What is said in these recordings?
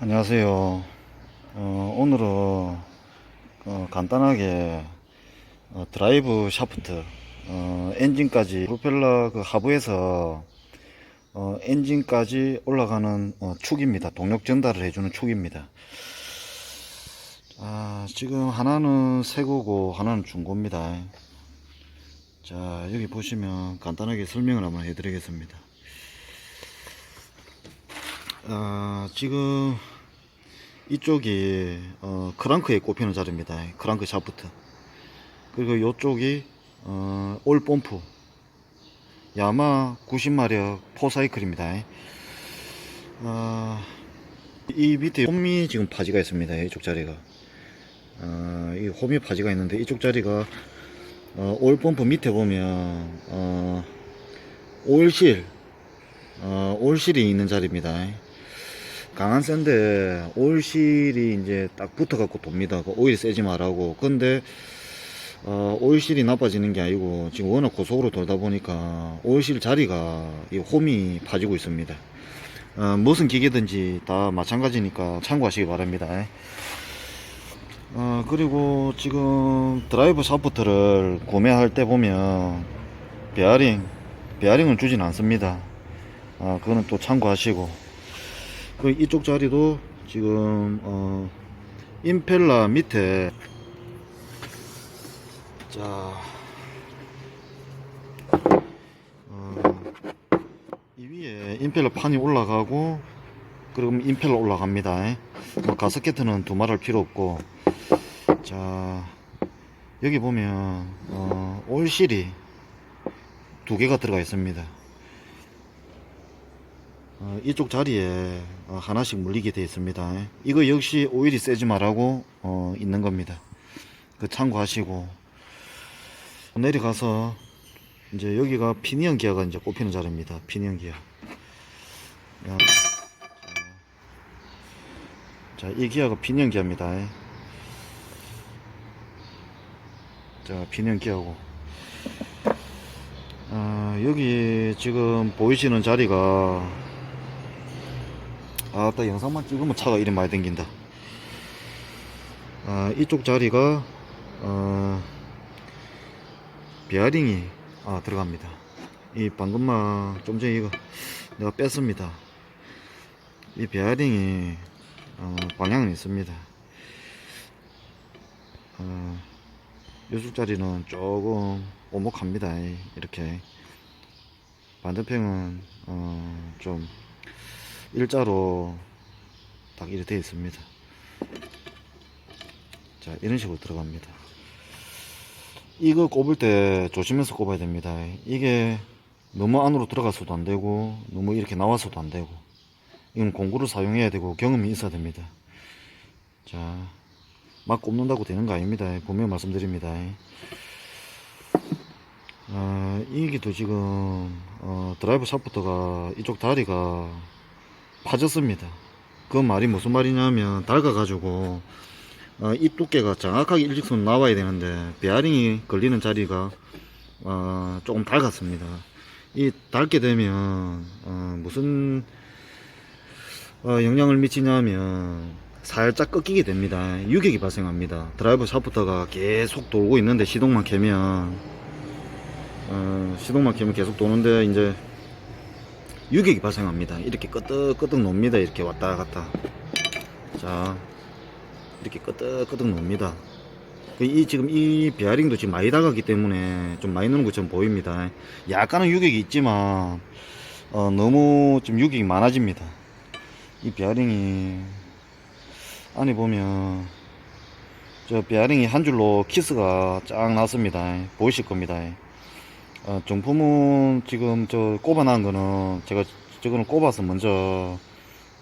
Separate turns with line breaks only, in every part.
안녕하세요. 어, 오늘은 어, 간단하게 어, 드라이브 샤프트, 어, 엔진까지 프로펠러 그 하부에서 어, 엔진까지 올라가는 어, 축입니다. 동력 전달을 해주는 축입니다. 아, 지금 하나는 새거고 하나는 중고입니다. 자, 여기 보시면 간단하게 설명을 한번 해드리겠습니다. 아, 지금 이쪽이 어, 크랑크에 꼽히는 자리입니다. 크랑크 샤프트. 그리고 이쪽이 어, 올 펌프. 야마 90마력 포사이클입니다. 아, 이 밑에 홈이 지금 파지가 있습니다. 이쪽 자리가. 어, 이 홈이 파지가 있는데 이쪽 자리가 어, 올 펌프 밑에 보면 어, 오일실 어, 올실이 있는 자리입니다. 강한 센데 오일실이 이제 딱 붙어갖고 돕니다. 그 오일 세지 말라고. 근데 어, 오일실이 나빠지는 게 아니고 지금 워낙 고속으로 돌다 보니까 오일실 자리가 이 홈이 파지고 있습니다. 어, 무슨 기계든지 다 마찬가지니까 참고하시기 바랍니다. 어, 그리고 지금 드라이브 샤프트를 구매할 때 보면 베어링, 베어링을 주진 않습니다. 아, 그거는 또 참고하시고. 그 이쪽 자리도 지금, 어, 임펠라 밑에, 자, 어, 이 위에 임펠러 판이 올라가고, 그리고 임펠러 올라갑니다. 뭐 가스켓은 두말할 필요 없고, 자, 여기 보면, 어, 올실이 두 개가 들어가 있습니다. 어, 이쪽 자리에 어, 하나씩 물리게 되어 있습니다. 이거 역시 오일이 세지 말라고 어, 있는 겁니다. 그 참고하시고 내려가서 이제 여기가 피니언 기어가 이제 꼽히는 자리입니다. 피니언. 야, 자, 이 기어가 피니언 기어입니다. 자, 피니언 기어고. 아, 여기 지금 보이시는 자리가 아따 영상만 찍으면 차가 이리 많이 댕긴다. 아, 이쪽 자리가 어, 베어링이 아, 들어갑니다. 이 방금만 좀 전에 이거 내가 뺐습니다. 이 베어링이 어, 방향은 있습니다. 어, 이쪽 자리는 조금 오목합니다. 이렇게. 반대편은 어, 좀 일자로 딱 이렇게 되어 있습니다. 자, 이런 식으로 들어갑니다. 이거 꼽을 때 조심해서 꼽아야 됩니다. 이게 너무 안으로 들어가서도 안 되고, 너무 이렇게 나와서도 안 되고, 이건 공구를 사용해야 되고, 경험이 있어야 됩니다. 자, 막 꼽는다고 되는 거 아닙니다. 분명 말씀드립니다. 아, 이게 또 지금, 어, 드라이브 샤프트가 이쪽 다리가 파졌습니다. 그 말이 무슨 말이냐면 닳아가지고 어, 이 두께가 정확하게 일직선 나와야 되는데 베어링이 걸리는 자리가 어, 조금 닳았습니다. 이 닳게 되면 어, 무슨 어, 영향을 미치냐면 살짝 꺾이게 됩니다. 유격이 발생합니다. 드라이브 샤프터가 계속 돌고 있는데 시동만 켜면 어, 시동만 켜면 계속 도는데 이제 유격이 발생합니다. 이렇게 끄덕끄덕 놉니다. 이렇게 왔다 갔다. 자, 이렇게 끄덕끄덕 놉니다. 그이 지금 이 베어링도 지금 많이 다가기 때문에 좀 많이 넣는 것처럼 보입니다. 약간은 유격이 있지만 어, 너무 좀 유격이 많아집니다. 이 베어링이 안에 보면 저 베어링이 한 줄로 키스가 쫙 났습니다. 보이실 겁니다. 어, 정품은 지금 저 꼽아놓은 거는 제가 저거는 꼽아서 먼저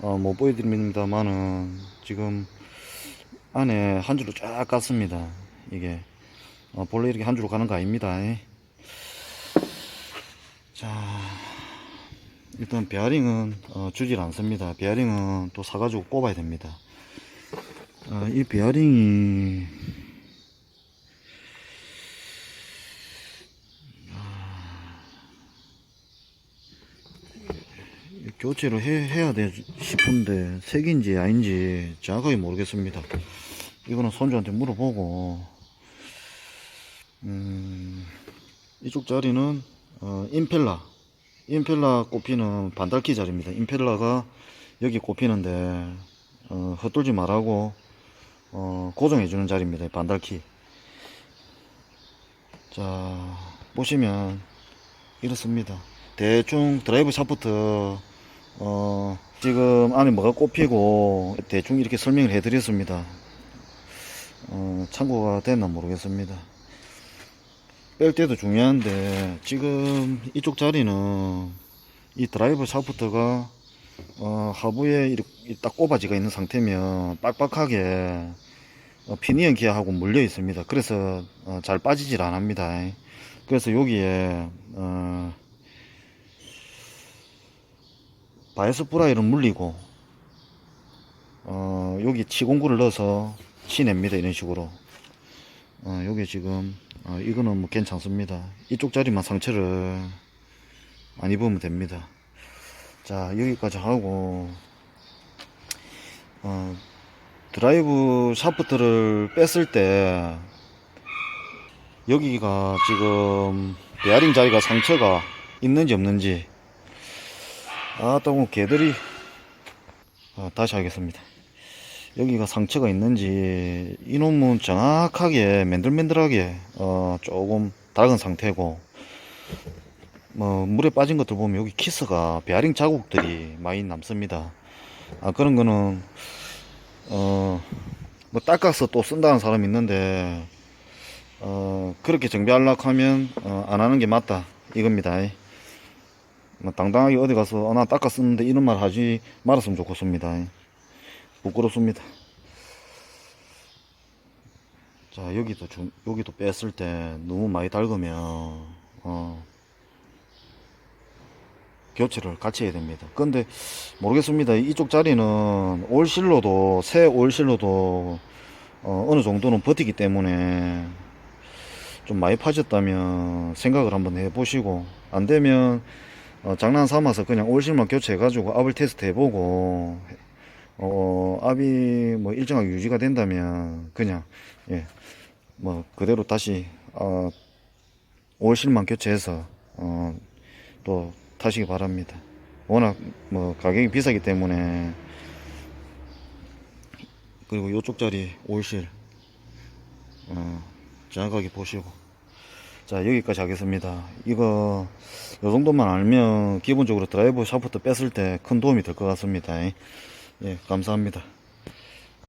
어, 못 보여드립니다만은 지금 안에 한 줄로 쫙 갔습니다. 이게 어, 본래 이렇게 한 줄로 가는 거 아닙니다. 자 일단 베어링은 어, 주질 않습니다. 베어링은 또 사가지고 꼽아야 됩니다. 어, 이 베어링이 교체를 해, 해야 돼 싶은데 색인지 아닌지 정확하게 모르겠습니다. 이거는 손주한테 물어보고 음, 이쪽 자리는 어, 임펠라 임펠라 꼽히는 반달키 자리입니다. 임펠라가 여기 꼽히는데 어, 헛돌지 말라고 어, 고정해 주는 자리입니다. 반달키 자 보시면 이렇습니다. 대충 드라이브 샤프트 어, 지금 안에 뭐가 꼽히고 대충 이렇게 설명을 해드렸습니다. 어, 참고가 됐나 모르겠습니다. 뺄 때도 중요한데 지금 이쪽 자리는 이 드라이브 샤프트가 어, 하부에 이렇게 딱 꼽아지가 있는 상태면 빡빡하게 어, 피니언 기어하고 물려 있습니다. 그래서 어, 잘 빠지질 않습니다. 그래서 여기에 어, 바이스 브라이를 물리고 어, 여기 치공구를 넣어서 치냅니다. 이런 식으로 어, 여기 지금 어, 이거는 뭐 괜찮습니다. 이쪽 자리만 상처를 안 입으면 됩니다. 자 여기까지 하고 어, 드라이브 샤프트를 뺐을 때 여기가 지금 베어링 자리가 상처가 있는지 없는지 아따고 개들이. 아, 다시 하겠습니다. 여기가 상처가 있는지 이놈은 정확하게 맨들맨들하게 어, 조금 닳은 상태고 뭐 물에 빠진 것들 보면 여기 키스가 베어링 자국들이 많이 남습니다. 아 그런 거는 어 뭐 닦아서 또 쓴다는 사람이 있는데 어 그렇게 정비하려고 하면 어, 안 하는 게 맞다. 이겁니다. 뭐 당당하게 어디 가서 어, 나 닦아 쓰는데 이런 말 하지 말았으면 좋겠습니다 부끄럽습니다 자 여기도 좀 여기도 뺐을 때 너무 많이 닳으면 어 교체를 같이 해야 됩니다. 근데 모르겠습니다. 이쪽 자리는 올 실로도 새 올 실로도 어, 어느 정도는 버티기 때문에 좀 많이 파졌다면 생각을 한번 해보시고 안 되면 어, 장난 삼아서 그냥 올실만 교체해가지고 압을 테스트 해보고 어, 압이 뭐 일정하게 유지가 된다면 그냥 예, 뭐 그대로 다시 어, 올실만 교체해서 어, 또 타시기 바랍니다. 워낙 뭐 가격이 비싸기 때문에 그리고 이쪽 자리 올실 어, 정확하게 보시고 자 여기까지 하겠습니다. 이거 요 정도만 알면 기본적으로 드라이브 샤프트 뺐을 때 큰 도움이 될 것 같습니다. 예 감사합니다.